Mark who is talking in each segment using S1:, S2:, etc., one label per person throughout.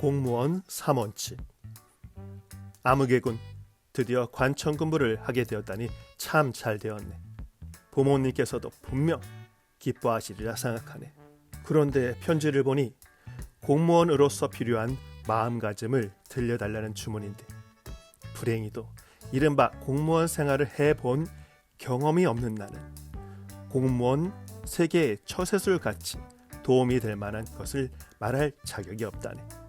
S1: 공무원 3원칙 아무개군 드디어 관청 근무를 하게 되었다니 참 잘 되었네. 부모님께서도 분명 기뻐하시리라 생각하네. 그런데 편지를 보니 공무원으로서 필요한 마음가짐을 들려달라는 주문인데 불행히도 이른바 공무원 생활을 해본 경험이 없는 나는 공무원 세계의 처세술 같이 도움이 될 만한 것을 말할 자격이 없다네.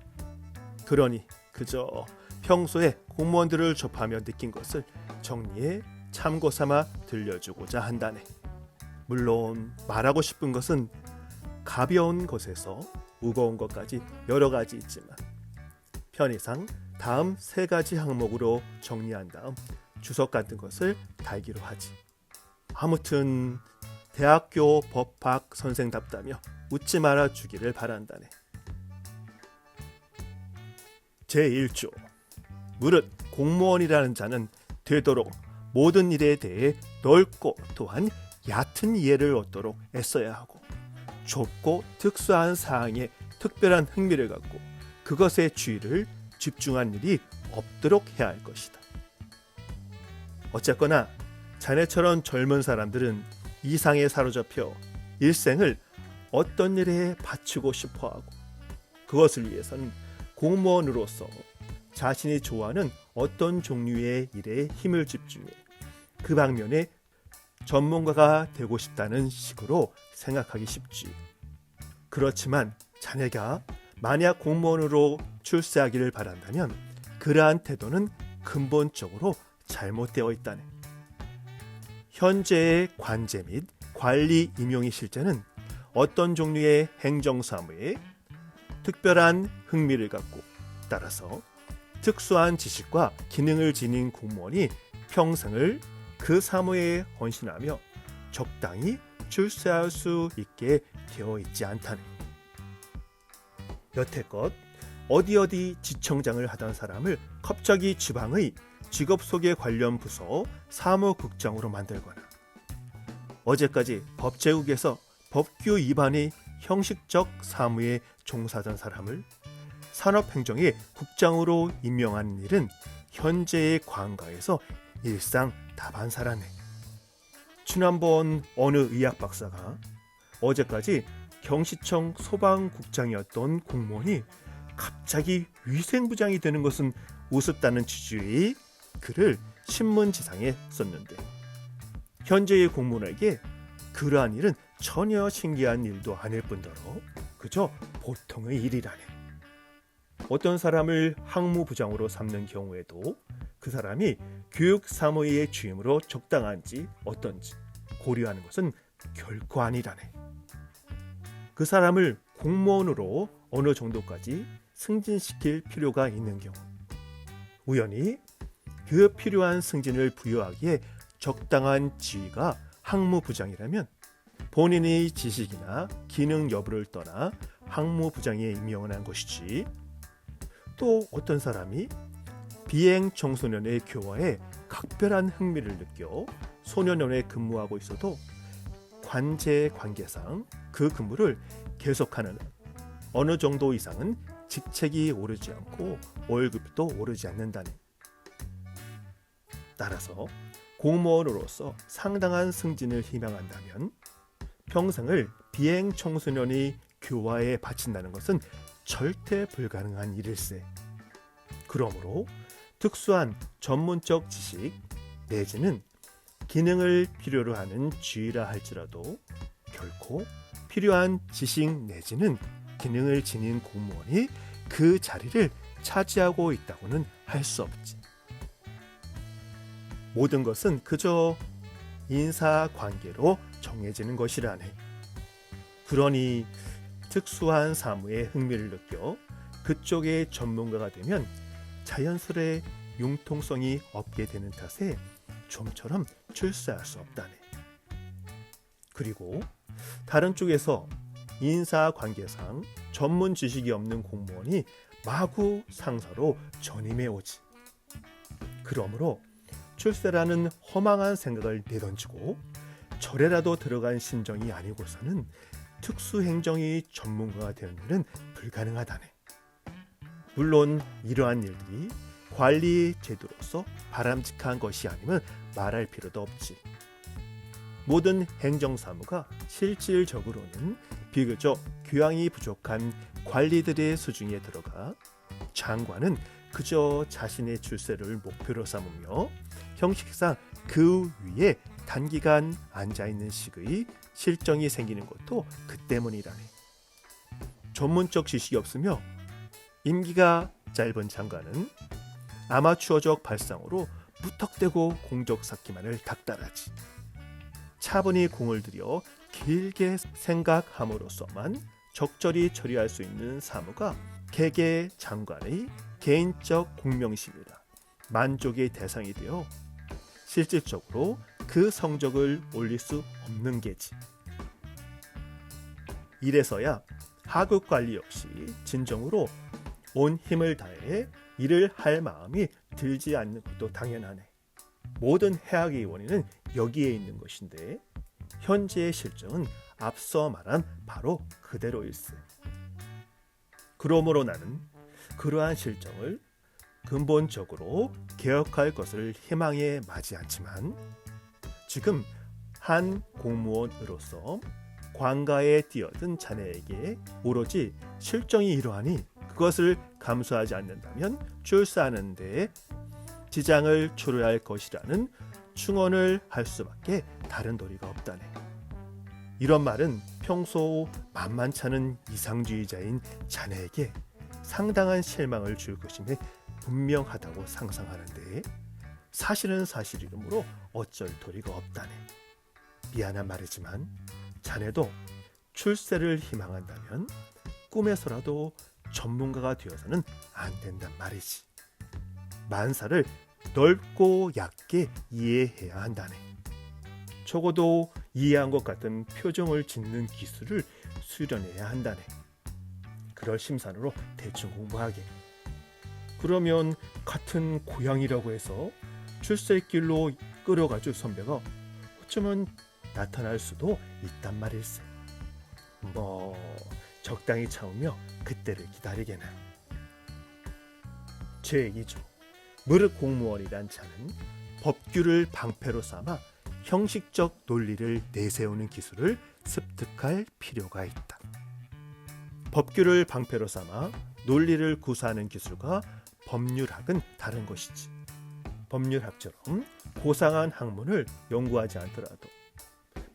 S1: 그러니 그저 평소에 공무원들을 접하며 느낀 것을 정리해 참고 삼아 들려주고자 한다네. 물론 말하고 싶은 것은 가벼운 것에서 무거운 것까지 여러 가지 있지만 편의상 다음 세 가지 항목으로 정리한 다음 주석 같은 것을 달기로 하지. 아무튼 대학교 법학 선생답다며 웃지 말아 주기를 바란다네. 제1조 무릇 공무원이라는 자는 되도록 모든 일에 대해 넓고 또한 얕은 이해를 얻도록 애써야 하고 좁고 특수한 사항에 특별한 흥미를 갖고 그것에 주의를 집중한 일이 없도록 해야 할 것이다. 어쨌거나 자네처럼 젊은 사람들은 이상에 사로잡혀 일생을 어떤 일에 바치고 싶어 하고 그것을 위해서는 공무원으로서 자신이 좋아하는 어떤 종류의 일에 힘을 집중해 그 방면에 전문가가 되고 싶다는 식으로 생각하기 쉽지. 그렇지만 자네가 만약 공무원으로 출세하기를 바란다면 그러한 태도는 근본적으로 잘못되어 있다네. 현재의 관제 및 관리 임용의 실제는 어떤 종류의 행정 사무에 특별한 흥미를 갖고 따라서 특수한 지식과 기능을 지닌 공무원이 평생을 그 사무에 헌신하며 적당히 출세할 수 있게 되어 있지 않다네. 여태껏 어디 어디 지청장을 하던 사람을 갑자기 지방의 직업 소개 관련 부서 사무국장으로 만들거나 어제까지 법제국에서 법규 위반이 형식적 사무에 종사하던 사람을 산업행정의 국장으로 임명하는 일은 현재의 관가에서 일상 다반사라네. 지난번 어느 의학 박사가 어제까지 경시청 소방국장이었던 공무원이 갑자기 위생부장이 되는 것은 우습다는 취지의 글을 신문지상에 썼는데 현재의 공무원에게 그러한 일은 전혀 신기한 일도 아닐 뿐더러 그저 보통의 일이라네. 어떤 사람을 항무부장으로 삼는 경우에도 그 사람이 교육 사무의 주임으로 적당한지 어떤지 고려하는 것은 결코 아니라네. 그 사람을 공무원으로 어느 정도까지 승진시킬 필요가 있는 경우 우연히 그 필요한 승진을 부여하기에 적당한 지위가 항무부장이라면 본인의 지식이나 기능 여부를 떠나 항무부장에 임명을 한 것이지. 또 어떤 사람이 비행 청소년의 교화에 각별한 흥미를 느껴 소년원에 근무하고 있어도 관제 관계상 그 근무를 계속하는 어느 정도 이상은 직책이 오르지 않고 월급도 오르지 않는다는 따라서 공무원으로서 상당한 승진을 희망한다면 평생을 비행 청소년이 교화에 바친다는 것은 절대 불가능한 일일세. 그러므로 특수한 전문적 지식 내지는 기능을 필요로 하는 지위라 할지라도 결코 필요한 지식 내지는 기능을 지닌 공무원이 그 자리를 차지하고 있다고는 할 수 없지. 모든 것은 그저 인사 관계로 정해지는 것이라네. 그러니 특수한 사무에 흥미를 느껴 그쪽의 전문가가 되면 자연스레 융통성이 없게 되는 탓에 좀처럼 출세할 수 없다네. 그리고 다른 쪽에서 인사 관계상 전문 지식이 없는 공무원이 마구 상사로 전임해 오지. 그러므로 출세라는 허망한 생각을 내던지고 절에라도 들어간 심정이 아니고서는 특수행정의 전문가가 되는 일은 불가능하다네. 물론 이러한 일들이 관리 제도로서 바람직한 것이 아니면 말할 필요도 없지. 모든 행정사무가 실질적으로는 비교적 교양이 부족한 관리들의 수중에 들어가 장관은 그저 자신의 출세를 목표로 삼으며 형식상 그 위에 단기간 앉아 있는 식의 실정이 생기는 것도 그 때문이라네. 전문적 지식이 없으며 임기가 짧은 장관은 아마추어적 발상으로 무턱대고 공적 쌓기만을 닥달하지. 차분히 공을 들여 길게 생각함으로써만 적절히 처리할 수 있는 사무가 개개 장관의 개인적 공명심이라 만족의 대상이 되어 실질적으로 그 성적을 올릴 수 없는 게지. 이래서야 하급 관리 역시 진정으로 온 힘을 다해 일을 할 마음이 들지 않는 것도 당연하네. 모든 해악의 원인은 여기에 있는 것인데 현재의 실정은 앞서 말한 바로 그대로일세. 그러므로 나는 그러한 실정을 근본적으로 개혁할 것을 희망해 마지 않지만 지금 한 공무원으로서 관가에 뛰어든 자네에게 오로지 실정이 이러하니 그것을 감수하지 않는다면 출사하는 데 지장을 초래할 것이라는 충언을 할 수밖에 다른 도리가 없다네. 이런 말은 평소 만만찮은 이상주의자인 자네에게 상당한 실망을 줄 것임에 분명하다고 상상하는데 사실은 사실이므로 어쩔 도리가 없다네. 미안한 말이지만 자네도 출세를 희망한다면 꿈에서라도 전문가가 되어서는 안 된단 말이지. 만사를 넓고 얕게 이해해야 한다네. 적어도 이해한 것 같은 표정을 짓는 기술을 수련해야 한다네. 그럴 심산으로 대충 공부하게. 그러면 같은 고향이라고 해서 출세길로 끌어가줄 선배가 어쩌면 나타날 수도 있단 말일세. 뭐 적당히 참으며 그때를 기다리게나. 제 얘기죠. 무릇 공무원이란 자는 법규를 방패로 삼아 형식적 논리를 내세우는 기술을 습득할 필요가 있다. 법규를 방패로 삼아 논리를 구사하는 기술과 법률학은 다른 것이지. 법률학처럼 고상한 학문을 연구하지 않더라도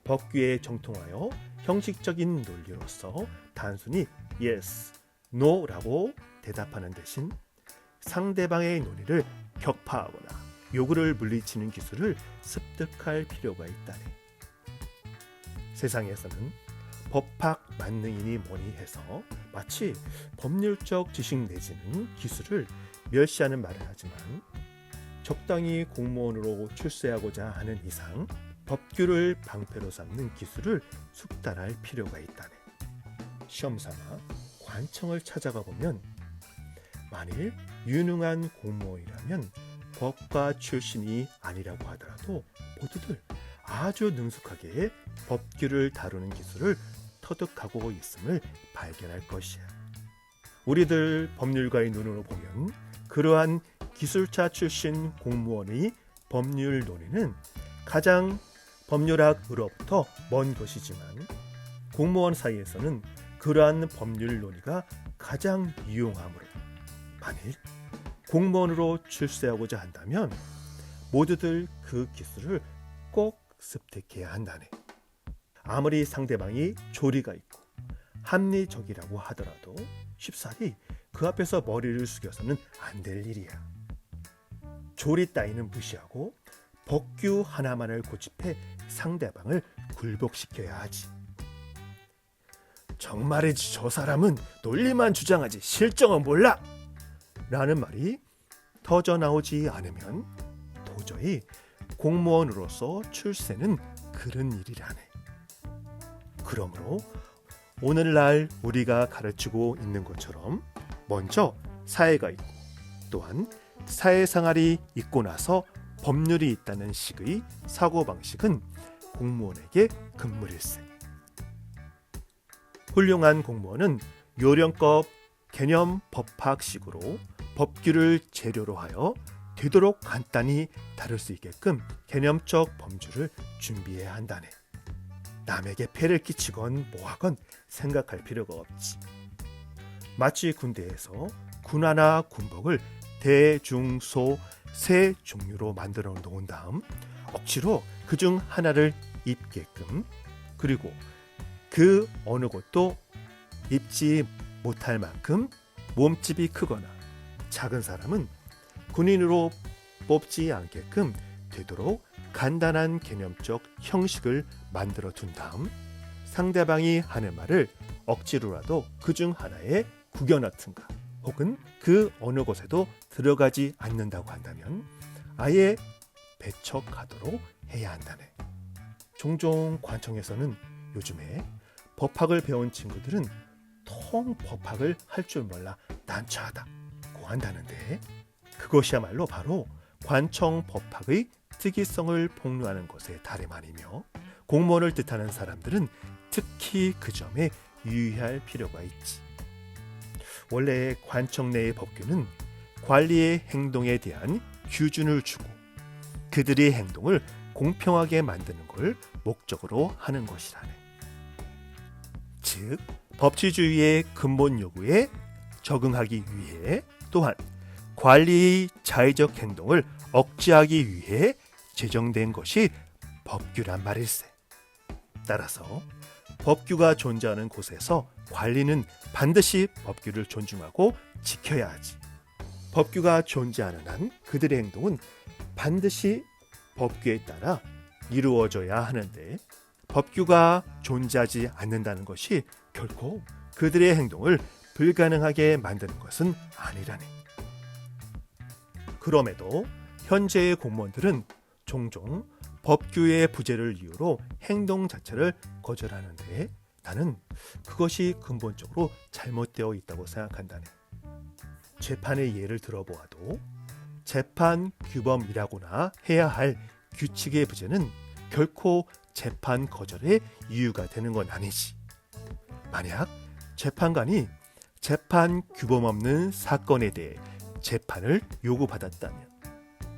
S1: 법규에 정통하여 형식적인 논리로서 단순히 yes, no라고 대답하는 대신 상대방의 논의를 격파하거나 요구를 물리치는 기술을 습득할 필요가 있다네. 세상에서는 법학 만능이니 뭐니 해서 마치 법률적 지식 내지는 기술을 멸시하는 말을 하지만 적당히 공무원으로 출세하고자 하는 이상 법규를 방패로 삼는 기술을 숙달할 필요가 있다네. 시험 삼아 관청을 찾아가 보면 만일 유능한 공무원이라면 법과 출신이 아니라고 하더라도 모두들 아주 능숙하게 법규를 다루는 기술을 터득하고 있음을 발견할 것이야. 우리들 법률가의 눈으로 보면 그러한 기술자 출신 공무원의 법률 논의는 가장 법률학으로부터 먼 것이지만 공무원 사이에서는 그러한 법률 논의가 가장 유용하므로 만일 공무원으로 출세하고자 한다면 모두들 그 기술을 꼭 습득해야 한다네. 아무리 상대방이 조리가 있고 합리적이라고 하더라도 쉽사리 그 앞에서 머리를 숙여서는 안 될 일이야. 조리 따위는 무시하고 법규 하나만을 고집해 상대방을 굴복시켜야 하지. 정말이지 저 사람은 논리만 주장하지 실정은 몰라. 라는 말이 터져 나오지 않으면 도저히 공무원으로서 출세는 그런 일이라네. 그러므로 오늘날 우리가 가르치고 있는 것처럼 먼저 사회가 있고 또한 사회생활이 있고 나서 법률이 있다는 식의 사고방식은 공무원에게 금물일세. 훌륭한 공무원은 요령껏 개념 법학식으로 법규를 재료로 하여 되도록 간단히 다룰 수 있게끔 개념적 범주를 준비해야 한다네. 남에게 폐를 끼치건 뭐하건 생각할 필요가 없지. 마치 군대에서 군화나 군복을 대중소 세 종류로 만들어 놓은 다음 억지로 그 중 하나를 입게끔 그리고 그 어느 곳도 입지 못할 만큼 몸집이 크거나 작은 사람은 군인으로 뽑지 않게끔 되도록 간단한 개념적 형식을 만들어 둔 다음 상대방이 하는 말을 억지로라도 그 중 하나에 구겨넣든가 혹은 그 어느 곳에도 들어가지 않는다고 한다면 아예 배척하도록 해야 한다네. 종종 관청에서는 요즘에 법학을 배운 친구들은 통 법학을 할 줄 몰라 난처하다고 한다는데 그것이야말로 바로 관청 법학의 특이성을 폭로하는 것에 다름 아니며 공무원을 뜻하는 사람들은 특히 그 점에 유의할 필요가 있지. 원래 관청 내의 법규는 관리의 행동에 대한 규준을 주고 그들의 행동을 공평하게 만드는 걸 목적으로 하는 것이라네. 즉, 법치주의의 근본 요구에 적응하기 위해 또한 관리의 자의적 행동을 억제하기 위해 제정된 것이 법규란 말일세. 따라서 법규가 존재하는 곳에서 관리는 반드시 법규를 존중하고 지켜야 하지. 법규가 존재하는 한 그들의 행동은 반드시 법규에 따라 이루어져야 하는데 법규가 존재하지 않는다는 것이 결코 그들의 행동을 불가능하게 만드는 것은 아니라네. 그럼에도 현재의 공무원들은 종종 법규의 부재를 이유로 행동 자체를 거절하는데 나는 그것이 근본적으로 잘못되어 있다고 생각한다네. 재판의 예를 들어보아도 재판 규범이라고나 해야 할 규칙의 부재는 결코 재판 거절의 이유가 되는 건 아니지. 만약 재판관이 재판 규범 없는 사건에 대해 재판을 요구받았다면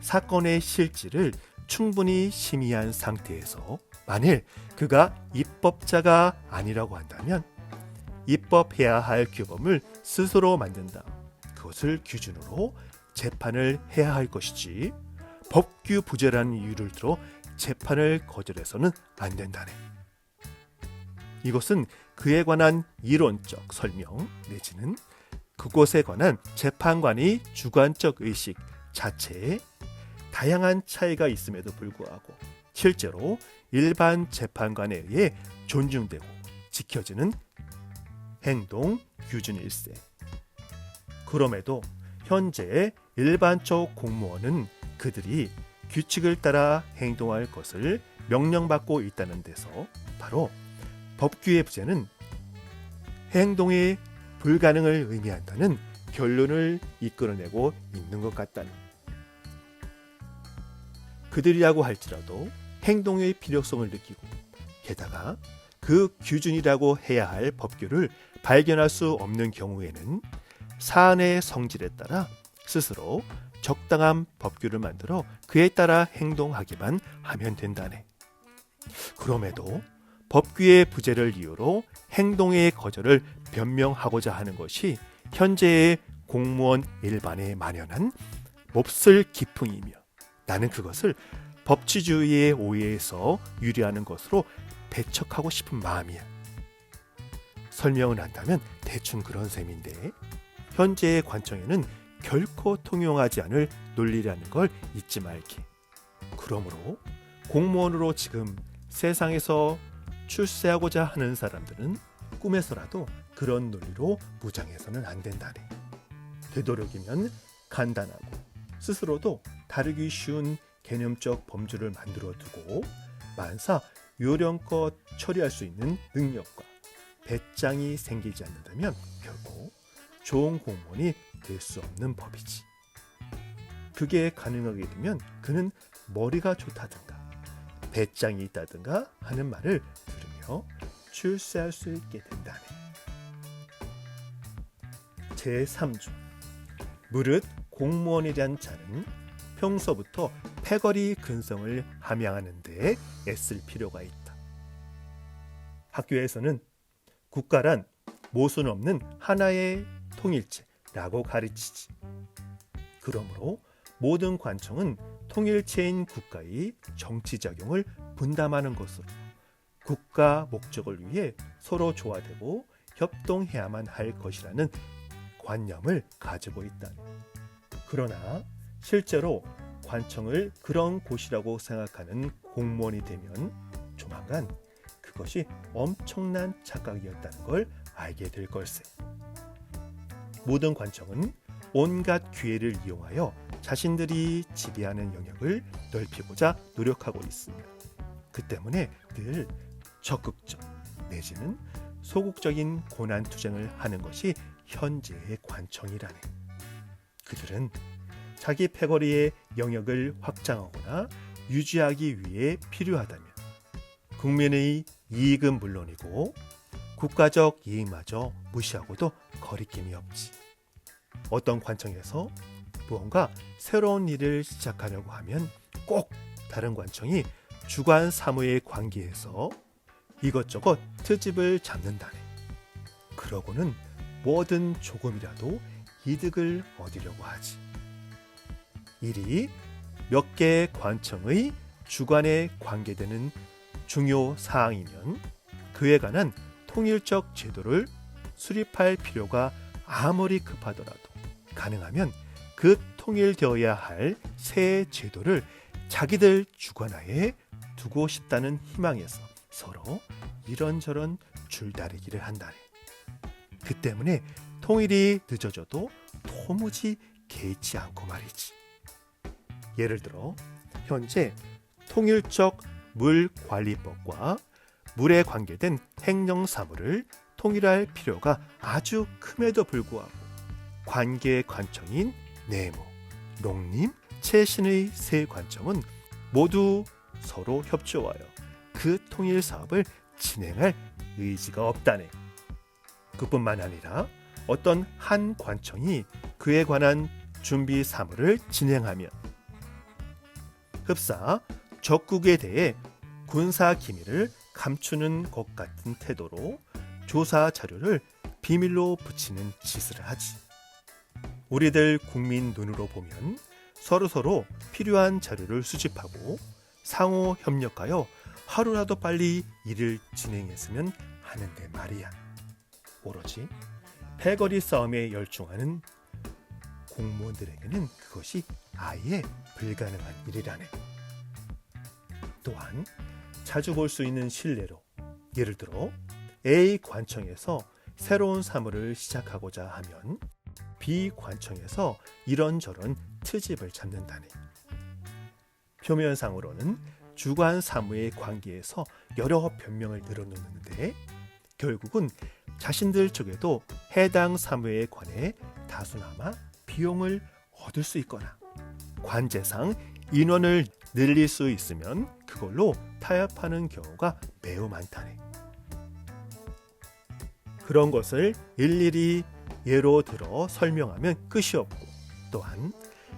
S1: 사건의 실질을 충분히 심의한 상태에서 만일 그가 입법자가 아니라고 한다면 입법해야 할 규범을 스스로 만든다. 그것을 기준으로 재판을 해야 할 것이지 법규 부재라는 이유를 들어 재판을 거절해서는 안 된다네. 이것은 그에 관한 이론적 설명 내지는 그곳에 관한 재판관의 주관적 의식 자체에 다양한 차이가 있음에도 불구하고 실제로 일반 재판관에 의해 존중되고 지켜지는 행동 규준 일세. 그럼에도 현재 일반적 공무원은 그들이 규칙을 따라 행동할 것을 명령받고 있다는 데서 바로 법규의 부재는 행동의 불가능을 의미한다는 결론을 이끌어내고 있는 것 같다는 그들이라고 할지라도 행동의 필요성을 느끼고 게다가 그 기준이라고 해야 할 법규를 발견할 수 없는 경우에는 사안의 성질에 따라 스스로 적당한 법규를 만들어 그에 따라 행동하기만 하면 된다네. 그럼에도 법규의 부재를 이유로 행동의 거절을 변명하고자 하는 것이 현재의 공무원 일반에 만연한 몹쓸 기풍이며 나는 그것을 법치주의의 오해에서 유리하는 것으로 배척하고 싶은 마음이야. 설명을 한다면 대충 그런 셈인데 현재의 관청에는 결코 통용하지 않을 논리라는 걸 잊지 말게. 그러므로 공무원으로 지금 세상에서 출세하고자 하는 사람들은 꿈에서라도 그런 논리로 무장해서는 안 된다네. 되도록이면 간단하고 스스로도 다루기 쉬운 개념적 범주를 만들어 두고 만사 요령껏 처리할 수 있는 능력과 배짱이 생기지 않는다면 결코 좋은 공무원이 될 수 없는 법이지. 그게 가능하게 되면 그는 머리가 좋다든가 배짱이 있다든가 하는 말을 들으며 출세할 수 있게 된다네. 제3주 무릇 공무원이란 자는 평소부터 패거리 근성을 함양하는 데 애쓸 필요가 있다. 학교에서는 국가란 모순 없는 하나의 통일체라고 가르치지. 그러므로 모든 관청은 통일체인 국가의 정치작용을 분담하는 것으로 국가 목적을 위해 서로 조화되고 협동해야만 할 것이라는 관념을 가지고 있다. 그러나 실제로 관청을 그런 곳이라고 생각하는 공무원이 되면 조만간 그것이 엄청난 착각이었다는 걸 알게 될 걸세. 모든 관청은 온갖 기회를 이용하여 자신들이 지배하는 영역을 넓히고자 노력하고 있습니다. 그 때문에 늘 적극적 내지는 소극적인 고난 투쟁을 하는 것이 현재의 관청이라네. 그들은 자기 패거리의 영역을 확장하거나 유지하기 위해 필요하다면 국민의 이익은 물론이고 국가적 이익마저 무시하고도 거리낌이 없지. 어떤 관청에서 무언가 새로운 일을 시작하려고 하면 꼭 다른 관청이 주관 사무에 관계해서 이것저것 트집을 잡는다네. 그러고는 뭐든 조금이라도 이득을 얻으려고 하지. 일이 몇 개의 관청의 주관에 관계되는 중요 사항이면 그에 관한 통일적 제도를 수립할 필요가 아무리 급하더라도 가능하면 그 통일되어야 할 새 제도를 자기들 주관하에 두고 싶다는 희망에서 서로 이런저런 줄다리기를 한다네. 그 때문에 통일이 늦어져도 도무지 개의치 않고 말이지. 예를 들어 현재 통일적 물관리법과 물에 관계된 행정 사무를 통일할 필요가 아주 큼에도 불구하고 관계 관청인 내무, 농림, 최신의 세 관청은 모두 서로 협조하여 그 통일 사업을 진행할 의지가 없다네. 그뿐만 아니라 어떤 한 관청이 그에 관한 준비 사무를 진행하면 흡사 적국에 대해 군사 기밀을 감추는 것 같은 태도로 조사 자료를 비밀로 붙이는 짓을 하지. 우리들 국민 눈으로 보면 서로서로 필요한 자료를 수집하고 상호 협력하여 하루라도 빨리 일을 진행했으면 하는데 말이야. 오로지 패거리 싸움에 열중하는 공무원들에게는 그것이 아예 불가능한 일이라네. 또한 자주 볼 수 있는 실례로 예를 들어 A 관청에서 새로운 사무를 시작하고자 하면 B 관청에서 이런저런 트집을 잡는다네. 표면상으로는 주관 사무의 관계에서 여러 변명을 늘어놓는데 결국은 자신들 쪽에도 해당 사무에 관해 다수나마 비용을 얻을 수 있거나 관제상 인원을 늘릴 수 있으면 그걸로 타협하는 경우가 매우 많다네. 그런 것을 일일이 예로 들어 설명하면 끝이 없고 또한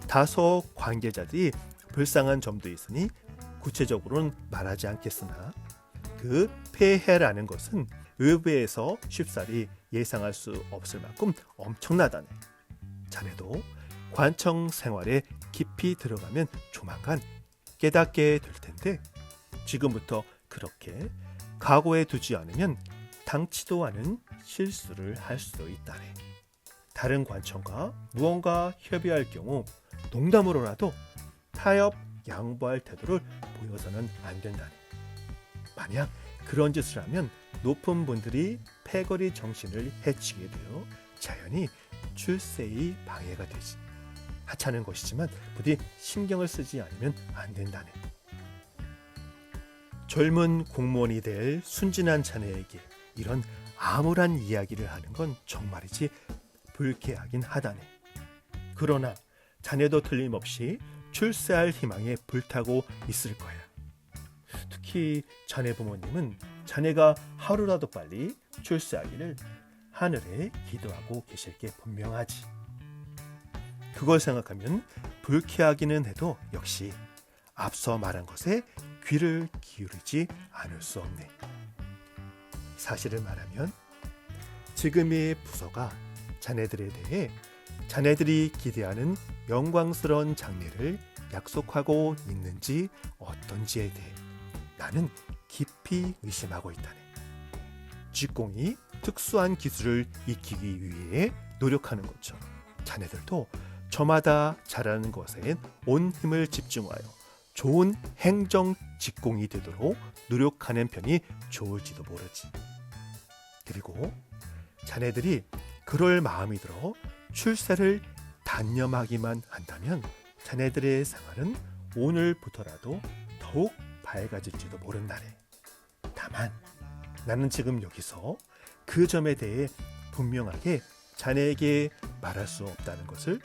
S1: 다소 관계자들이 불쌍한 점도 있으니 구체적으로는 말하지 않겠으나 그 폐해라는 것은 의회에서 쉽사리 예상할 수 없을 만큼 엄청나다네. 자네도 관청 생활에 깊이 들어가면 조만간 깨닫게 될 텐데 지금부터 그렇게 각오해 두지 않으면 당치도 않은 실수를 할 수도 있다네. 다른 관청과 무언가 협의할 경우 농담으로라도 타협 양보할 태도를 보여서는 안 된다네. 만약 그런 짓을 하면 높은 분들이 패거리 정신을 해치게 되어 자연히 출세의 방해가 되지. 하찮은 것이지만 부디 신경을 쓰지 않으면 안 된다네. 젊은 공무원이 될 순진한 자네에게 이런 암울한 이야기를 하는 건 정말이지 불쾌하긴 하다네. 그러나 자네도 틀림없이 출세할 희망에 불타고 있을 거야. 특히 자네 부모님은 자네가 하루라도 빨리 출세하기를 하늘에 기도하고 계실 게 분명하지. 그걸 생각하면 불쾌하기는 해도 역시 앞서 말한 것에 귀를 기울이지 않을 수 없네. 사실을 말하면 지금의 부서가 자네들에 대해 자네들이 기대하는 영광스러운 장래를 약속하고 있는지 어떤지에 대해 나는 깊이 의심하고 있다네. 쥐공이 특수한 기술을 익히기 위해 노력하는 것처럼 자네들도 저마다 잘하는 것에 온 힘을 집중하여 좋은 행정 직공이 되도록 노력하는 편이 좋을지도 모르지. 그리고 자네들이 그럴 마음이 들어 출세를 단념하기만 한다면 자네들의 생활은 오늘부터라도 더욱 밝아질지도 모른다네. 다만 나는 지금 여기서 그 점에 대해 분명하게 자네에게 말할 수 없다는 것을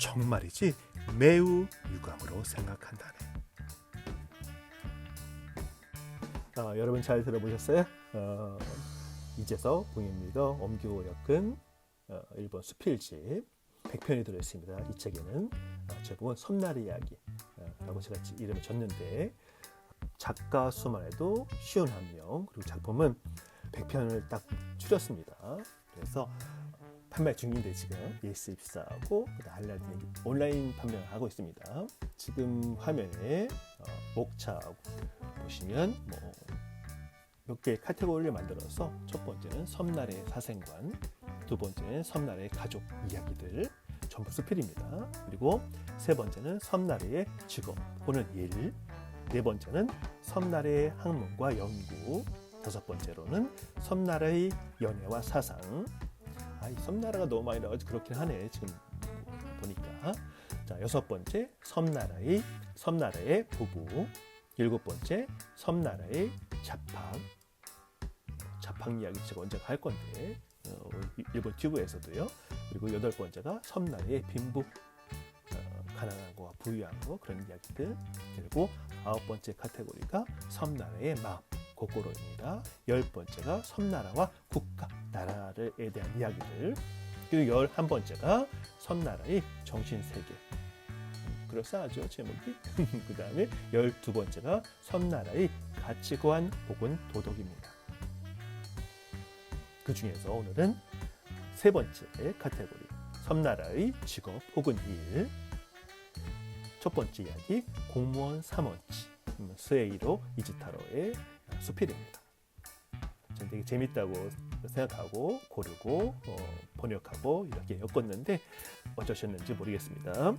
S1: 정말이지 매우 유감으로 생각한다네. 아, 여러분 잘 들어보셨어요? 어, 이재석 봉입니다. 엄규호 엮은 어, 일본 수필집 100편이 들어있습니다. 이 책에는 어, 제목은 섬나리 이야기 어, 제가 지- 이름을 줬는데 작가 수만 해도 쉬운 한명 그리고 작품은 100편을 딱 줄였습니다. 그래서 판매 중인데 지금 예스24하고 알라딘 온라인 판매하고 있습니다. 지금 화면에 어, 목차 보시면 뭐 몇 개의 카테고리를 만들어서 첫 번째는 섬나라의 사생관, 두 번째는 섬나라의 가족 이야기들 전부 수필입니다. 그리고 세 번째는 섬나라의 직업 또는 일, 네 번째는 섬나라의 학문과 연구, 다섯 번째로는 섬나라의 연애와 사상. 아, 이 섬나라가 너무 많이 나와서 그렇긴 하네 지금 보니까. 자 여섯 번째 섬나라의 섬나라의 부부. 일곱 번째 섬나라의 자팍. 자팍 이야기 제가 언제 할 건데 어, 일본 튜브에서도요. 그리고 여덟 번째가 섬나라의 빈부. 어, 가난한 거와 부유한 거 그런 이야기들. 그리고 아홉 번째 카테고리가 섬나라의 마음. 고코로입니다. 열 번째가 섬나라와 국가, 나라에 대한 이야기들. 그리고 열한 번째가 섬나라의 정신 세계. 음, 그럴싸하죠 제목이. 그 다음에 열두 번째가 섬나라의 가치관 혹은 도덕입니다. 그 중에서 오늘은 세 번째 카테고리 섬나라의 직업 혹은 일. 첫 번째 이야기 공무원 3원치 음, 스에이로 이지타로의 수필입니다. 저는 되게 재밌다고 생각하고 고르고 어, 번역하고 이렇게 엮었는데 어쩌셨는지 모르겠습니다.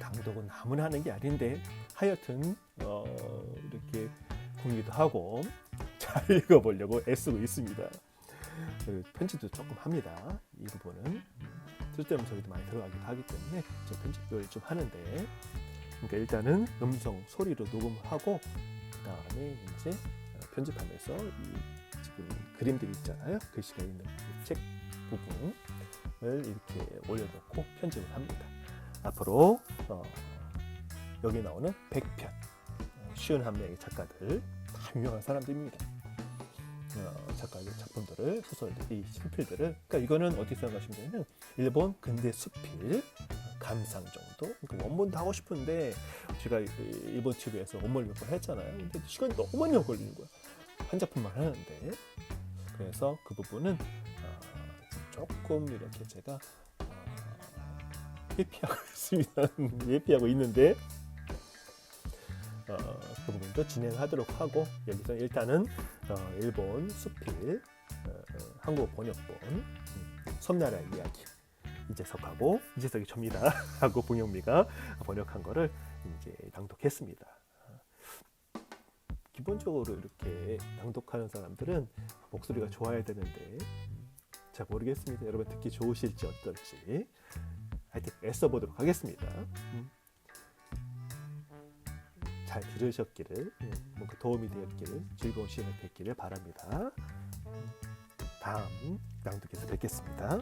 S1: 강독은 아무나 하는 게 아닌데 하여튼 어, 이렇게 공유도 하고 잘 읽어보려고 애쓰고 있습니다. 그 편집도 조금 합니다. 이 부분은 음, 쓸데없는 소리도 많이 들어가기도 하기 때문에 저 편집을 좀 하는데 그러니까 일단은 음성 소리로 녹음하고 그 다음에 이제 어, 편집하면서 이 지금 그림들이 있잖아요. 글씨가 있는 이책 부분을 이렇게 올려놓고 편집을 합니다. 앞으로 어, 여기 나오는 100편 어, 쉬운 한 명의 작가들 다 유명한 사람들입니다. 어, 작가의 작품들을 소설들, 이 수필들을 그러니까 이거는 어떻게 생각하시면 되냐면 일본 근대 수필 감상 정도 그러니까 원본도 하고 싶은데 제가 이- 일본 TV에서 원본을 몇 번 했잖아요. 근데 시간이 너무 많이 걸리는 거야. 한 작품만 하는데 그래서 그 부분은 어, 조금 이렇게 제가 어, 회피하고 있습니다. 회피하고 있는데 어, 그 부분도 진행하도록 하고 여기서 일단은 어, 일본 수필 어, 어, 한국 번역본 음, 섬나라의 이야기 이재석하고 이재석이 접니다 하고 봉영미가 번역한 거를 이제 낭독했습니다. 기본적으로 이렇게 낭독하는 사람들은 목소리가 좋아야 되는데 음, 잘 모르겠습니다. 여러분 듣기 좋으실지 어떨지 하여튼 애써 보도록 하겠습니다. 음. 잘 들으셨기를 예, 뭔가 도움이 되었기를 즐거운 시간이 됐기를 바랍니다. 음, 다음 낭독에서 뵙겠습니다.